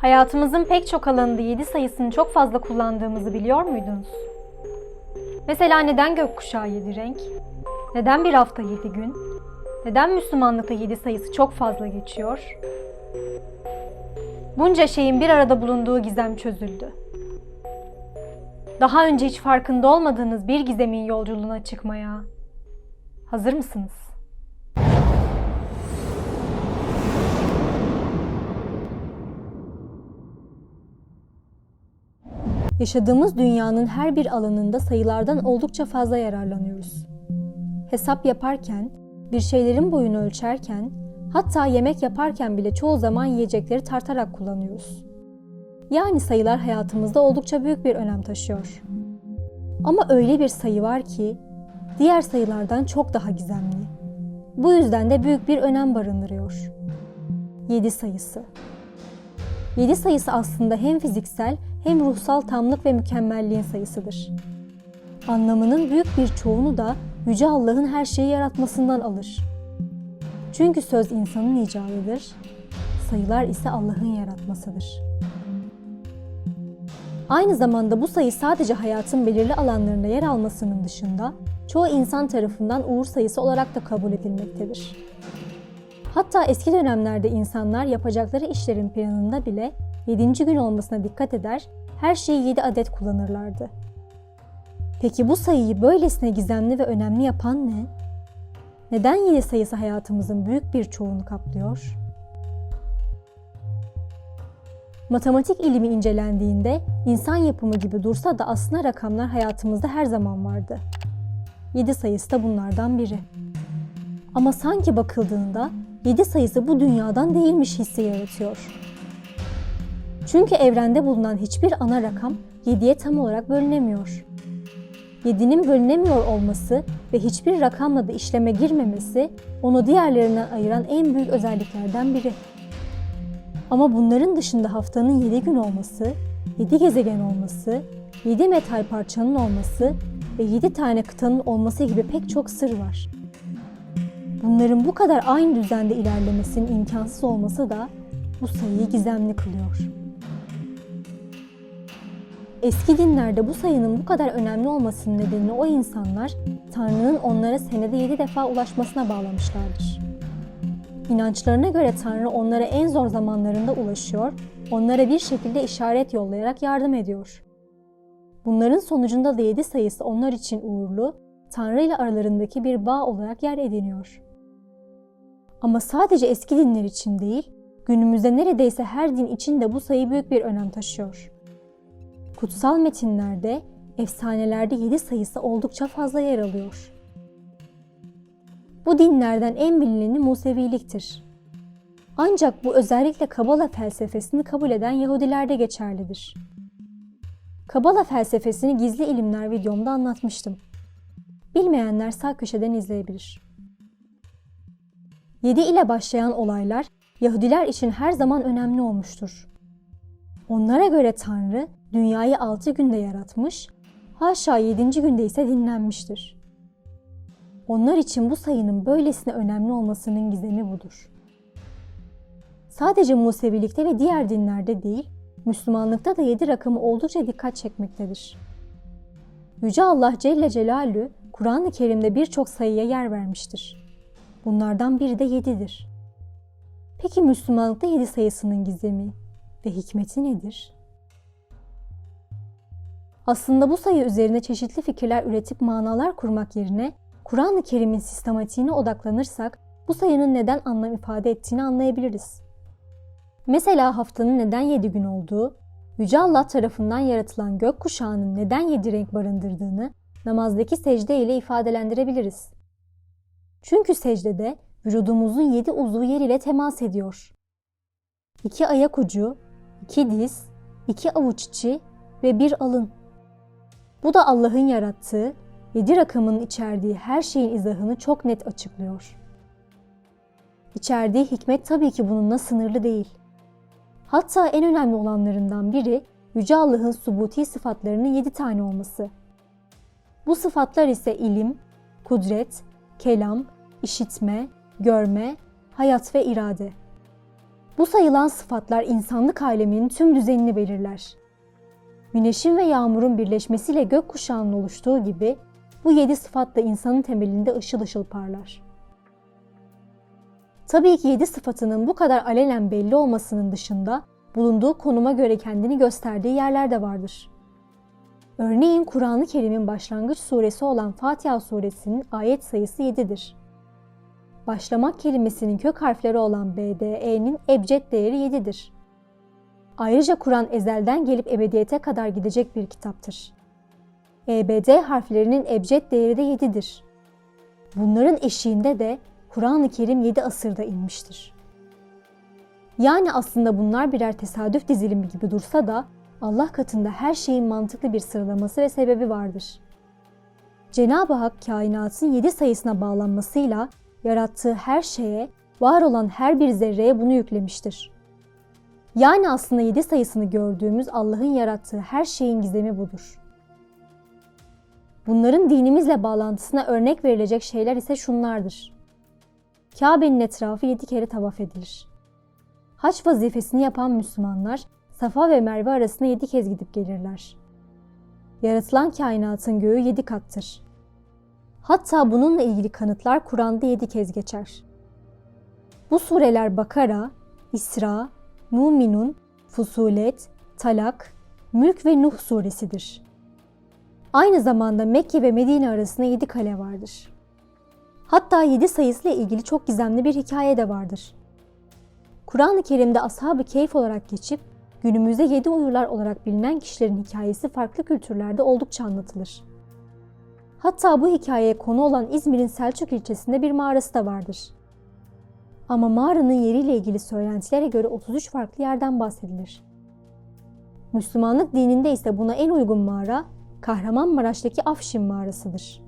Hayatımızın pek çok alanında 7 sayısını çok fazla kullandığımızı biliyor muydunuz? Mesela neden gökkuşağı 7 renk? Neden bir hafta 7 gün? Neden Müslümanlıkta 7 sayısı çok fazla geçiyor? Bunca şeyin bir arada bulunduğu gizem çözüldü. Daha önce hiç farkında olmadığınız bir gizemin yolculuğuna çıkmaya hazır mısınız? Yaşadığımız dünyanın her bir alanında sayılardan oldukça fazla yararlanıyoruz. Hesap yaparken, bir şeylerin boyunu ölçerken, hatta yemek yaparken bile çoğu zaman yiyecekleri tartarak kullanıyoruz. Yani sayılar hayatımızda oldukça büyük bir önem taşıyor. Ama öyle bir sayı var ki diğer sayılardan çok daha gizemli. Bu yüzden de büyük bir önem barındırıyor. 7 sayısı. 7 sayısı aslında hem fiziksel hem ruhsal tamlık ve mükemmelliğin sayısıdır. Anlamının büyük bir çoğunu da Yüce Allah'ın her şeyi yaratmasından alır. Çünkü söz insanın icadıdır, sayılar ise Allah'ın yaratmasıdır. Aynı zamanda bu sayı sadece hayatın belirli alanlarında yer almasının dışında çoğu insan tarafından uğur sayısı olarak da kabul edilmektedir. Hatta eski dönemlerde insanlar yapacakları işlerin planında bile 7. gün olmasına dikkat eder, her şeyi 7 adet kullanırlardı. Peki bu sayıyı böylesine gizemli ve önemli yapan ne? Neden 7 sayısı hayatımızın büyük bir çoğunu kaplıyor? Matematik ilmi incelendiğinde insan yapımı gibi dursa da aslında rakamlar hayatımızda her zaman vardı. 7 sayısı da bunlardan biri. Ama sanki bakıldığında 7 sayısı bu dünyadan değilmiş hissi yaratıyor. Çünkü evrende bulunan hiçbir ana rakam 7'ye tam olarak bölünemiyor. 7'nin bölünemiyor olması ve hiçbir rakamla da işleme girmemesi onu diğerlerinden ayıran en büyük özelliklerden biri. Ama bunların dışında haftanın 7 gün olması, 7 gezegen olması, 7 metal parçanın olması ve 7 tane kıtanın olması gibi pek çok sır var. Bunların bu kadar aynı düzende ilerlemesinin imkansız olması da bu sayıyı gizemli kılıyor. Eski dinlerde bu sayının bu kadar önemli olmasının nedenini o insanlar Tanrı'nın onlara senede 7 defa ulaşmasına bağlamışlardır. İnançlarına göre Tanrı onlara en zor zamanlarında ulaşıyor, onlara bir şekilde işaret yollayarak yardım ediyor. Bunların sonucunda da 7 sayısı onlar için uğurlu, Tanrı ile aralarındaki bir bağ olarak yer ediniyor. Ama sadece eski dinler için değil, günümüzde neredeyse her din için de bu sayı büyük bir önem taşıyor. Kutsal metinlerde, efsanelerde 7 sayısı oldukça fazla yer alıyor. Bu dinlerden en bilineni Museviliktir. Ancak bu özellikle Kabala felsefesini kabul eden Yahudilerde geçerlidir. Kabala felsefesini gizli ilimler videomda anlatmıştım. Bilmeyenler sağ köşeden izleyebilir. 7 ile başlayan olaylar Yahudiler için her zaman önemli olmuştur. Onlara göre Tanrı dünyayı 6 günde yaratmış, haşa 7. günde ise dinlenmiştir. Onlar için bu sayının böylesine önemli olmasının gizemi budur. Sadece Musevilikte ve diğer dinlerde değil, Müslümanlıkta da 7 rakamı oldukça dikkat çekmektedir. Yüce Allah Celle Celalü Kur'an-ı Kerim'de birçok sayıya yer vermiştir. Bunlardan biri de 7'dir. Peki Müslümanlıkta 7 sayısının gizemi ve hikmeti nedir? Aslında bu sayı üzerine çeşitli fikirler üretip manalar kurmak yerine Kur'an-ı Kerim'in sistematiğine odaklanırsak bu sayının neden anlam ifade ettiğini anlayabiliriz. Mesela haftanın neden 7 gün olduğu, Yüce Allah tarafından yaratılan gök kuşağının neden 7 renk barındırdığını namazdaki secde ile ifadelendirebiliriz. Çünkü secdede vücudumuzun 7 uzvu yer ile temas ediyor. İki ayak ucu, iki diz, iki avuç içi ve bir alın. Bu da Allah'ın yarattığı, yedi rakamının içerdiği her şeyin izahını çok net açıklıyor. İçerdiği hikmet tabii ki bununla sınırlı değil. Hatta en önemli olanlarından biri Yüce Allah'ın subuti sıfatlarının yedi tane olması. Bu sıfatlar ise ilim, kudret, kelam, işitme, görme, hayat ve irade. Bu sayılan sıfatlar insanlık aleminin tüm düzenini belirler. Güneşin ve yağmurun birleşmesiyle gökkuşağının oluştuğu gibi bu yedi sıfat da insanın temelinde ışıl ışıl parlar. Tabii ki yedi sıfatının bu kadar alenen belli olmasının dışında bulunduğu konuma göre kendini gösterdiği yerler de vardır. Örneğin Kur'an-ı Kerim'in başlangıç suresi olan Fatiha suresinin ayet sayısı 7'dir. Başlamak kelimesinin kök harfleri olan BDE'nin ebced değeri 7'dir. Ayrıca Kur'an ezelden gelip ebediyete kadar gidecek bir kitaptır. EBD harflerinin ebced değeri de 7'dir. Bunların eşiğinde de Kur'an-ı Kerim 7 asırda inmiştir. Yani aslında bunlar birer tesadüf dizilimi gibi dursa da Allah katında her şeyin mantıklı bir sıralaması ve sebebi vardır. Cenab-ı Hak kainatın 7 sayısına bağlanmasıyla yarattığı her şeye, var olan her bir zerreye bunu yüklemiştir. Yani aslında 7 sayısını gördüğümüz Allah'ın yarattığı her şeyin gizemi budur. Bunların dinimizle bağlantısına örnek verilecek şeyler ise şunlardır. Kabe'nin etrafı 7 kere tavaf edilir. Haç vazifesini yapan Müslümanlar Safa ve Merve arasına 7 kez gidip gelirler. Yaratılan kainatın göğü 7 kattır. Hatta bununla ilgili kanıtlar Kur'an'da 7 kez geçer. Bu sureler Bakara, İsra, Muminun, Fusulet, Talak, Mülk ve Nuh suresidir. Aynı zamanda Mekke ve Medine arasında 7 kale vardır. Hatta 7 sayısıyla ilgili çok gizemli bir hikaye de vardır. Kur'an-ı Kerim'de ashab-ı keyif olarak geçip günümüzde yedi uyurlar olarak bilinen kişilerin hikayesi farklı kültürlerde oldukça anlatılır. Hatta bu hikayeye konu olan İzmir'in Selçuk ilçesinde bir mağarası da vardır. Ama mağaranın yeriyle ilgili söylentilere göre 33 farklı yerden bahsedilir. Müslümanlık dininde ise buna en uygun mağara Kahramanmaraş'taki Afşin mağarasıdır.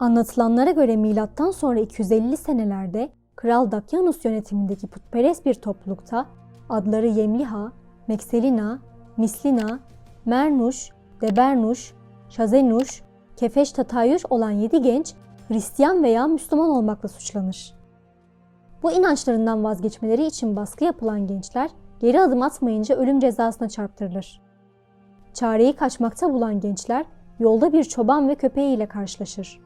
Anlatılanlara göre milattan sonra 250 senelerde Kral Dakyanus yönetimindeki putperest bir toplulukta adları Yemliha, Mekselina, Mislina, Mernuş, Debernuş, Şazenuş, Kefeş Tatayuş olan yedi genç Hristiyan veya Müslüman olmakla suçlanır. Bu inançlarından vazgeçmeleri için baskı yapılan gençler geri adım atmayınca ölüm cezasına çarptırılır. Çareyi kaçmakta bulan gençler yolda bir çoban ve köpeğiyle karşılaşır.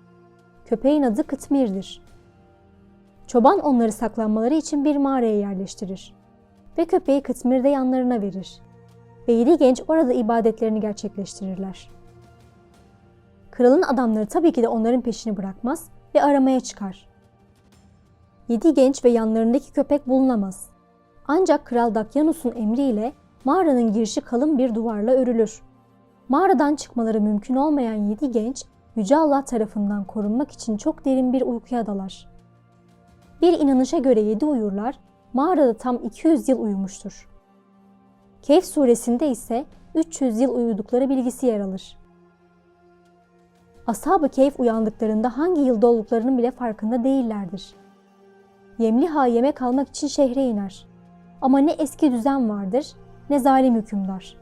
Köpeğin adı Kıtmir'dir. Çoban onları saklanmaları için bir mağaraya yerleştirir ve köpeği Kıtmir'de yanlarına verir. Ve yedi genç orada ibadetlerini gerçekleştirirler. Kralın adamları tabii ki de onların peşini bırakmaz ve aramaya çıkar. Yedi genç ve yanlarındaki köpek bulunamaz. Ancak Kral Dakyanus'un emriyle mağaranın girişi kalın bir duvarla örülür. Mağaradan çıkmaları mümkün olmayan yedi genç, Yüce Allah tarafından korunmak için çok derin bir uykuya dalar. Bir inanışa göre yedi uyurlar, mağarada tam 200 yıl uyumuştur. Kehf suresinde ise 300 yıl uyudukları bilgisi yer alır. Ashab-ı Kehf uyandıklarında hangi yılda olduklarının bile farkında değillerdir. Yemliha yemek almak için şehre iner. Ama ne eski düzen vardır ne zalim hükümdar.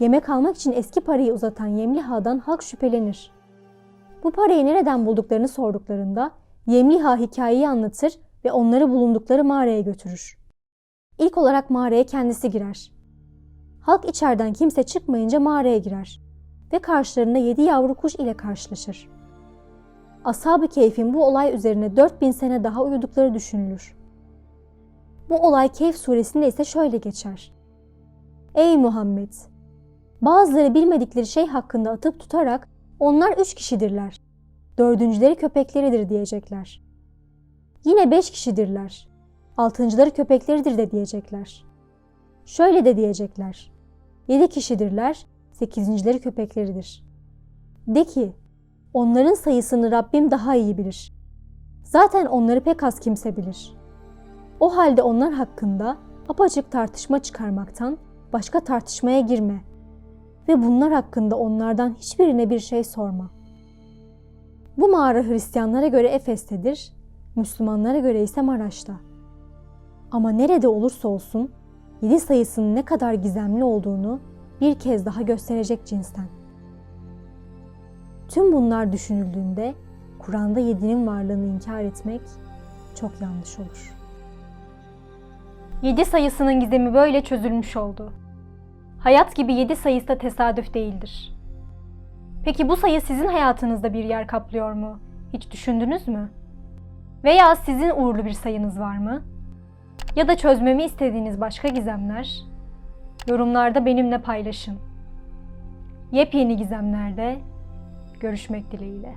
Yemek almak için eski parayı uzatan Yemliha'dan halk şüphelenir. Bu parayı nereden bulduklarını sorduklarında Yemliha hikayeyi anlatır ve onları bulundukları mağaraya götürür. İlk olarak mağaraya kendisi girer. Halk içeriden kimse çıkmayınca mağaraya girer ve karşılarında yedi yavru kuş ile karşılaşır. Ashab-ı Keyf'in bu olay üzerine 4000 sene daha uyudukları düşünülür. Bu olay Keyf suresinde ise şöyle geçer. Ey Muhammed! Bazıları bilmedikleri şey hakkında atıp tutarak onlar üç kişidirler. Dördüncüleri köpekleridir diyecekler. Yine beş kişidirler. Altıncıları köpekleridir de diyecekler. Şöyle de diyecekler. Yedi kişidirler, sekizincileri köpekleridir. De ki, onların sayısını Rabbim daha iyi bilir. Zaten onları pek az kimse bilir. O halde onlar hakkında apaçık tartışma çıkarmaktan başka tartışmaya girme ve bunlar hakkında onlardan hiçbirine bir şey sorma. Bu mağara Hristiyanlara göre Efes'tedir, Müslümanlara göre ise Maraş'ta. Ama nerede olursa olsun yedi sayısının ne kadar gizemli olduğunu bir kez daha gösterecek cinsten. Tüm bunlar düşünüldüğünde Kur'an'da yedinin varlığını inkar etmek çok yanlış olur. 7 sayısının gizemi böyle çözülmüş oldu. Hayat gibi 7 sayısı da tesadüf değildir. Peki bu sayı sizin hayatınızda bir yer kaplıyor mu? Hiç düşündünüz mü? Veya sizin uğurlu bir sayınız var mı? Ya da çözmemi istediğiniz başka gizemler? Yorumlarda benimle paylaşın. Yepyeni gizemlerde görüşmek dileğiyle.